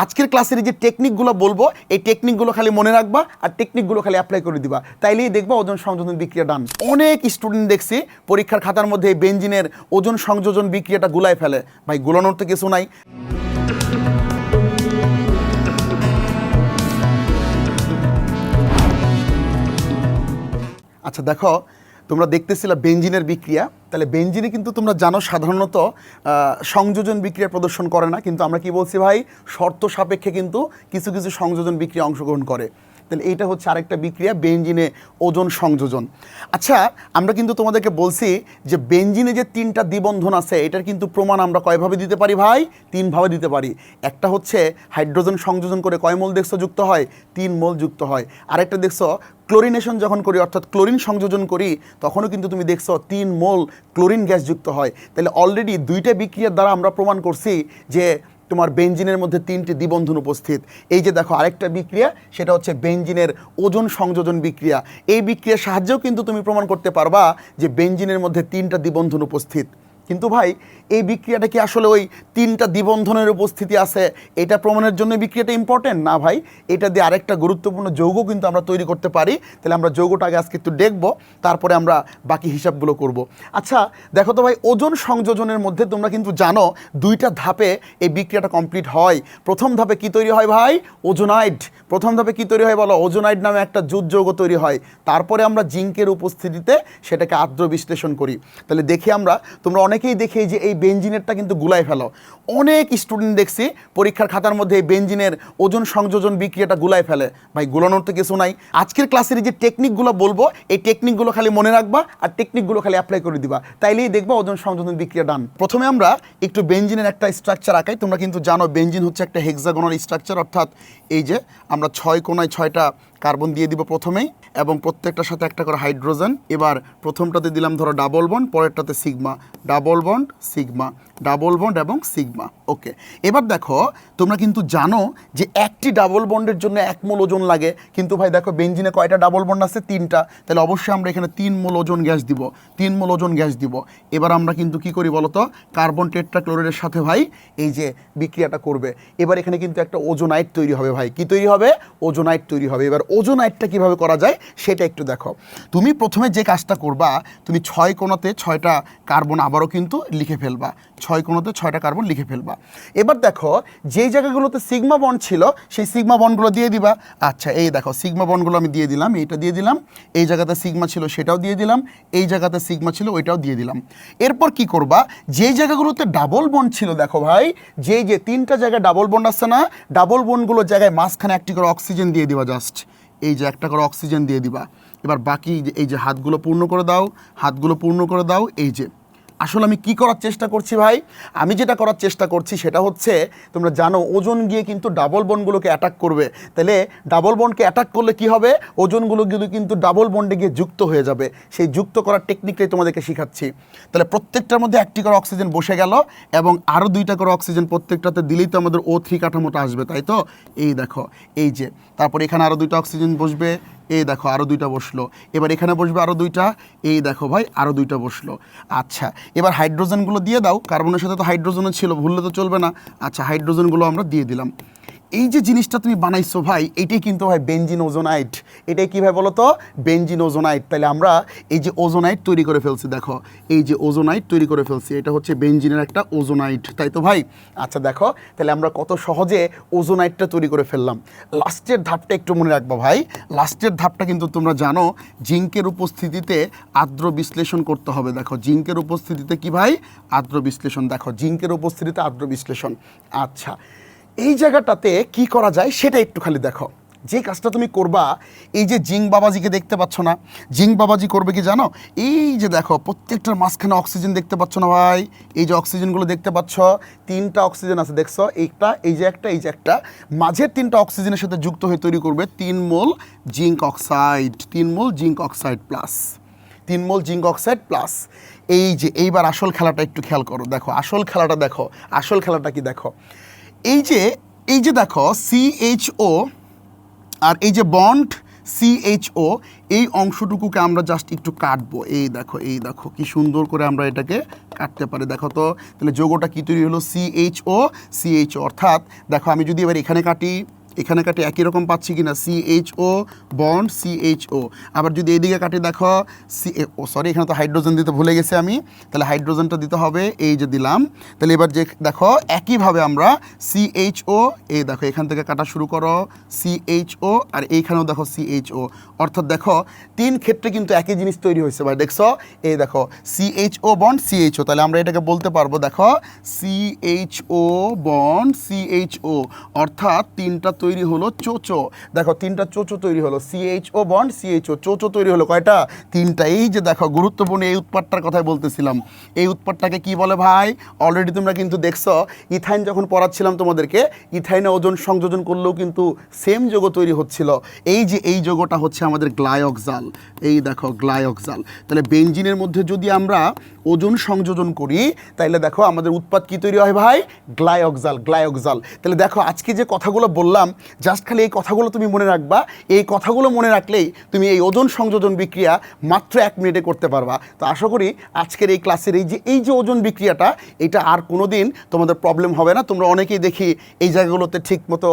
আজকের ক্লাসের যে টেকনিকগুলো বলব, এই টেকনিকগুলো খালি মনে রাখবা আর টেকনিকগুলো খালি অ্যাপ্লাই করে দিবা। তাইলেই দেখবা ওজন সংযোজন বিক্রিয়া ডান অনেক স্টুডেন্ট দেখছি পরীক্ষার খাতার মধ্যে বেঞ্জিনের ওজন সংযোজন বিক্রিয়াটা গুলায় ফেলে। ভাই, গুলানোর তো কিছু নাই। আচ্ছা দেখো তোমরা দেখতেছিলে বেঞ্জিনের বিক্রিয়া। তাহলে বেঞ্জিনে কিন্তু তোমরা জানো সাধারণত সংযোজন বিক্রিয়া প্রদর্শন করে না। কিন্তু আমরা কি বলছি ভাই? শর্ত সাপেক্ষে কিন্তু কিছু কিছু সংযোজন বিক্রিয়া অংশগ্রহণ করে। তাহলে এইটা হচ্ছে আরেকটা বিক্রিয়া, বেঞ্জিনে ওজন সংযোজন। আচ্ছা আমরা কিন্তু তোমাদেরকে বলছি যে বেঞ্জিনে যে তিনটা দ্বিবন্ধন আছে, এটার কিন্তু প্রমাণ আমরা কয়ভাবে দিতে পারি ভাই? তিনভাবে দিতে পারি। একটা হচ্ছে হাইড্রোজেন সংযোজন করে কয় মোল দেখছ যুক্ত হয়? তিন মোল যুক্ত হয়। আরেকটা দেখছ ক্লোরিনেশন যখন করি, অর্থাৎ ক্লোরিন সংযোজন করি, তখনও কিন্তু তুমি দেখছ তিন মোল ক্লোরিন গ্যাস যুক্ত হয়। তাহলে অলরেডি দুইটা বিক্রিয়ার দ্বারা আমরা প্রমাণ করছি যে তোমার বেঞ্জিনের মধ্যে তিনটি দ্বিবন্ধন উপস্থিত। এই যে দেখো আরেকটা বিক্রিয়া, সেটা হচ্ছে বেঞ্জিনের ওজন সংযোজন বিক্রিয়া। এই বিক্রিয়ার সাহায্যেও কিন্তু তুমি প্রমাণ করতে পারবা যে বেঞ্জিনের মধ্যে তিনটা দ্বিবন্ধন উপস্থিত। কিন্তু ভাই, এই বিক্রিয়াটা কি আসলে ওই তিনটা দ্বিবন্ধনের উপস্থিতি আছে? এটা প্রমাণের জন্য বিক্রিয়াটা ইম্পর্টেন্ট না ভাই, এটা দিয়ে আরেকটা গুরুত্বপূর্ণ যৌগ কিন্তু আমরা তৈরি করতে পারি। তাহলে আমরা যৌগটা আগে আজকে একটু দেখব, তারপরে আমরা বাকি হিসাবগুলো করব। আচ্ছা দেখো তো ভাই, ওজন সংযোজনের মধ্যে তোমরা কিন্তু জানো দুইটা ধাপে এই বিক্রিয়াটা কমপ্লিট হয়। প্রথম ধাপে কি তৈরি হয় ভাই? ওজোনাইড। প্রথম ধাপে কি তৈরি হয় বলো? ওজোনাইড নামে একটা জুট যৌগ তৈরি হয়। তারপরে আমরা জিঙ্কের উপস্থিতিতে সেটাকে আর্দ্র বিশ্লেষণ করি। তাহলে দেখি আমরা, তোমরা অনেকেই দেখে যে এই বেঞ্জিনেরটা কিন্তু গুলাই ফেলো। অনেক স্টুডেন্ট দেখছি পরীক্ষার খাতার মধ্যে এই বেঞ্জিনের ওজন সংযোজন বিক্রিয়াটা গুলাই ফেলে। ভাই, গুলানোর তো কিছু নাই। আজকের ক্লাসের যে টেকনিকগুলো বলব, এই টেকনিকগুলো খালি মনে রাখবা আর টেকনিকগুলো খালি অ্যাপ্লাই করে দিবা। তাইলেই দেখবা ওজন সংযোজন বিক্রিয়া ডান প্রথমে আমরা একটু বেঞ্জিনের একটা স্ট্রাকচার আঁকাই। তোমরা কিন্তু জানো বেঞ্জিন হচ্ছে একটা হেক্সাগোনাল স্ট্রাকচার অর্থাৎ এই যে আমরা ছয় কোনায় ছয়টা কার্বন দিয়ে দিব প্রথমেই এবং প্রত্যেকটার সাথে একটা করে হাইড্রোজেন এবার প্রথমটাতে দিলাম ধরো double bond পরেরটাতে sigma bond sigma double bond এবং সিগমা ওকে এবার দেখো, তোমরা কিন্তু জানো যে একটি ডাবল বন্ডের জন্য এক মোল ওজন লাগে। কিন্তু ভাই দেখো বেঞ্জিনে কয়টা ডাবল বন্ড আছে? তিনটা। তাহলে অবশ্যই আমরা এখানে তিন মোল ওজন গ্যাস দিব। তিন মোল ওজন গ্যাস দিব। এবার আমরা কিন্তু কি করি বলতো? কার্বন টেট্রাক্লোরাইডের সাথে ভাই এই যে বিক্রিয়াটা করবে। এবার এখানে কিন্তু একটা ওজোনাইট তৈরি হবে ভাই। কি তৈরি হবে? ওজোনাইট তৈরি হবে। এবার ওজোনাইটটা কীভাবে করা যায়? সেটা একটু দেখো। তুমি প্রথমে যে কাজটা করবা, তুমি ছয় কোণাতে ছয়টা কার্বন আবারও কিন্তু লিখে ফেলবা। ছয় কোণাতে ছয়টা কার্বন লিখে ফেলবা। এবার দেখো, যেই জায়গাগুলোতে সিগমা বন্ড ছিল, সেই সিগমা বন্ডগুলো দিয়ে দিবা। আচ্ছা এই দেখো, সিগমা বন্ডগুলো আমি দিয়ে দিলাম, এইটা দিয়ে দিলাম। এই জায়গাতে সিগমা ছিল, সেটাও দিয়ে দিলাম। এই জায়গাতে সিগমা ছিল, ওইটাও দিয়ে দিলাম। এরপর কি করবা? যেই জায়গাগুলোতে ডাবল বন্ড ছিল, দেখো ভাই, যেই যে তিনটা জায়গায় ডাবল বন্ড আছে না, ডাবল বন্ডগুলোর জায়গায় মাঝখানে একটি করে অক্সিজেন দিয়ে দিবা জাস্ট। এই যে একটা করে অক্সিজেন দিয়ে দিবা। এবার বাকি এই যে হাতগুলো পূর্ণ করে দাও, হাতগুলো পূর্ণ করে দাও, এই যে আসলে আমি কি করার চেষ্টা করছি ভাই? আমি যেটা করার চেষ্টা করছি সেটা হচ্ছে, তোমরা জানো, ওজন গিয়ে কিন্তু ডাবল বন্ডগুলোকে অ্যাটাক করবে। তাহলে ডাবল বনকে অ্যাটাক করলে কি হবে? ওজনগুলো কিন্তু কিন্তু ডাবল বন্ডে গিয়ে যুক্ত হয়ে যাবে। সেই যুক্ত করার টেকনিকটাই তোমাদেরকে শেখাচ্ছি। তাহলে প্রত্যেকটার মধ্যে একটি করে অক্সিজেন বসে গেল এবং আরও দুইটা করে অক্সিজেন প্রত্যেকটাতে দিলেই তো আমাদের ও থ্রি কাঠামোটা আসবে, তাই তো? এই দেখো, এই যে, তারপর এখানে আরও দুইটা অক্সিজেন বসবে এই দেখো আরও দুইটা বসল। এবার এখানে বসবে আরও দুইটা এই দেখো ভাই আরও দুইটা বসল। আচ্ছা এবার হাইড্রোজেনগুলো দিয়ে দাও। কার্বনের সাথে তো হাইড্রোজেনও ছিল, ভুললে তো চলবে না। আচ্ছা হাইড্রোজেনগুলো আমরা দিয়ে দিলাম। এই যে জিনিসটা তুমি বানাইছো ভাই, এটাই কিন্তু ভাই বেঞ্জিন ওজোনাইট। এটাই কী ভাই বলো তো বেঞ্জিন ওজোনাইট। তাহলে আমরা এই যে ওজোনাইট তৈরি করে ফেলছি, দেখো। এই যে ওজোনাইট তৈরি করে ফেলছি, এটা হচ্ছে বেঞ্জিনের একটা ওজোনাইট, তাই তো ভাই? আচ্ছা দেখো তাহলে আমরা কত সহজে ওজোনাইটটা তৈরি করে ফেললাম। লাস্টের ধাপটা একটু মনে রাখব ভাই, লাস্টের ধাপটা কিন্তু তোমরা জানো, জিঙ্কের উপস্থিতিতে আর্দ্র বিশ্লেষণ করতে হবে। দেখো, জিঙ্কের উপস্থিতিতে কি ভাই? আর্দ্র বিশ্লেষণ। দেখো, জিঙ্কের উপস্থিতিতে আর্দ্র বিশ্লেষণ। আচ্ছা এই জায়গাটাতে কি করা যায় সেটা একটু খালি দেখো। যে কাজটা তুমি করবা, এই যে জিঙ্ক বাবাজিকে দেখতে পাচ্ছ না, জিঙ্ক বাবাজি করবে কি জানো? এই যে দেখো, প্রত্যেকটার মাঝখানে অক্সিজেন দেখতে পাচ্ছ না ভাই। এই যে অক্সিজেনগুলো দেখতে পাচ্ছ, তিনটা অক্সিজেন আছে, দেখছ? এইটা, এই যে একটা, এই যে একটা। মাঝের তিনটা অক্সিজেনের সাথে যুক্ত হয়ে তৈরি করবে তিন মোল জিঙ্ক অক্সাইড, তিন মোল জিঙ্ক অক্সাইড প্লাস। তিন মোল জিঙ্ক অক্সাইড প্লাস। এই যে, এইবার আসল খেলাটা একটু খেয়াল করো। দেখো, আসল খেলাটা দেখো, আসল খেলাটা কি দেখো? এই যে এই যে দেখো সিএইচও আর এই যে বন্ড সিএইচও এই অংশটুকুকে আমরা জাস্ট একটু কাটবো। এই দেখো এই দেখো, কি সুন্দর করে আমরা এটাকে কাটতে পারি। দেখো তো, তাহলে যোগটা কী তৈরি হলো? সিএইচও সিএইচও অর্থাৎ দেখো, আমি যদি এবার এখানে কাটি এখানে কাটি একই রকম পাচ্ছি কিনা? সিএইচও বন্ড সিএইচও আবার যদি এইদিকে কাটি দেখো সি ও সরি এখানে তো হাইড্রোজেন দিতে ভুলে গেছি আমি। তাহলে হাইড্রোজেনটা দিতে হবে, এই যে দিলাম। তাহলে এবার যে দেখো, একইভাবে আমরা সিএইচও এই দেখো, এখান থেকে কাটা শুরু করো সিএইচও আর এইখানেও দেখো সিএইচও অর্থাৎ দেখো, তিন ক্ষেত্রে কিন্তু একই জিনিস তৈরি হয়েছে ভাই, দেখছ? এই দেখো সিএইচও বন্ড সিএইচও তাহলে আমরা এটাকে বলতে পারব, দেখো সিএইচও বন্ড সিএইচও অর্থাৎ তিনটা তৈরি হলো চোচো। দেখো, তিনটা চোচো তৈরি হলো। সিএইচও বন্ড সিএইচও চোচো তৈরি হলো। কয়টা? তিনটা। এই যে দেখো, গুরুত্বপূর্ণ এই উৎপাদটার কথাই বলতেছিলাম। এই উৎপাদটাকে কি বলে ভাই? অলরেডি তোমরা কিন্তু দেখছ, ইথাইন যখন পড়াচ্ছিলাম তোমাদেরকে, ইথাইনে ওজন সংযোজন করলেও কিন্তু সেম যোগ তৈরি হচ্ছিল। এই যে এই যোগটা হচ্ছে আমাদের গ্লাইঅক্সাল। এই দেখো, গ্লাইঅক্সাল। তাহলে বেঞ্জিনের মধ্যে যদি আমরা ওজন সংযোজন করি তাহলে দেখো আমাদের উৎপাদ কি তৈরি হয় ভাই? গ্লাইঅক্সাল গ্লাইঅক্সাল। তাহলে দেখো, আজকে যে কথাগুলো বললাম জাস্ট খালি এই কথাগুলো তুমি মনে রাখবা। এই কথাগুলো মনে রাখলেই তুমি এই ওজন সংযোজন বিক্রিয়া মাত্র এক মিনিটে করতে পারবা। তো আশা করি আজকের এই ক্লাসের এই যে এই যে ওজন বিক্রিয়াটা, এটা আর কোনো দিন তোমাদের প্রবলেম হবে না। তোমরা অনেকেই দেখি এই জায়গাগুলোতে ঠিক মতো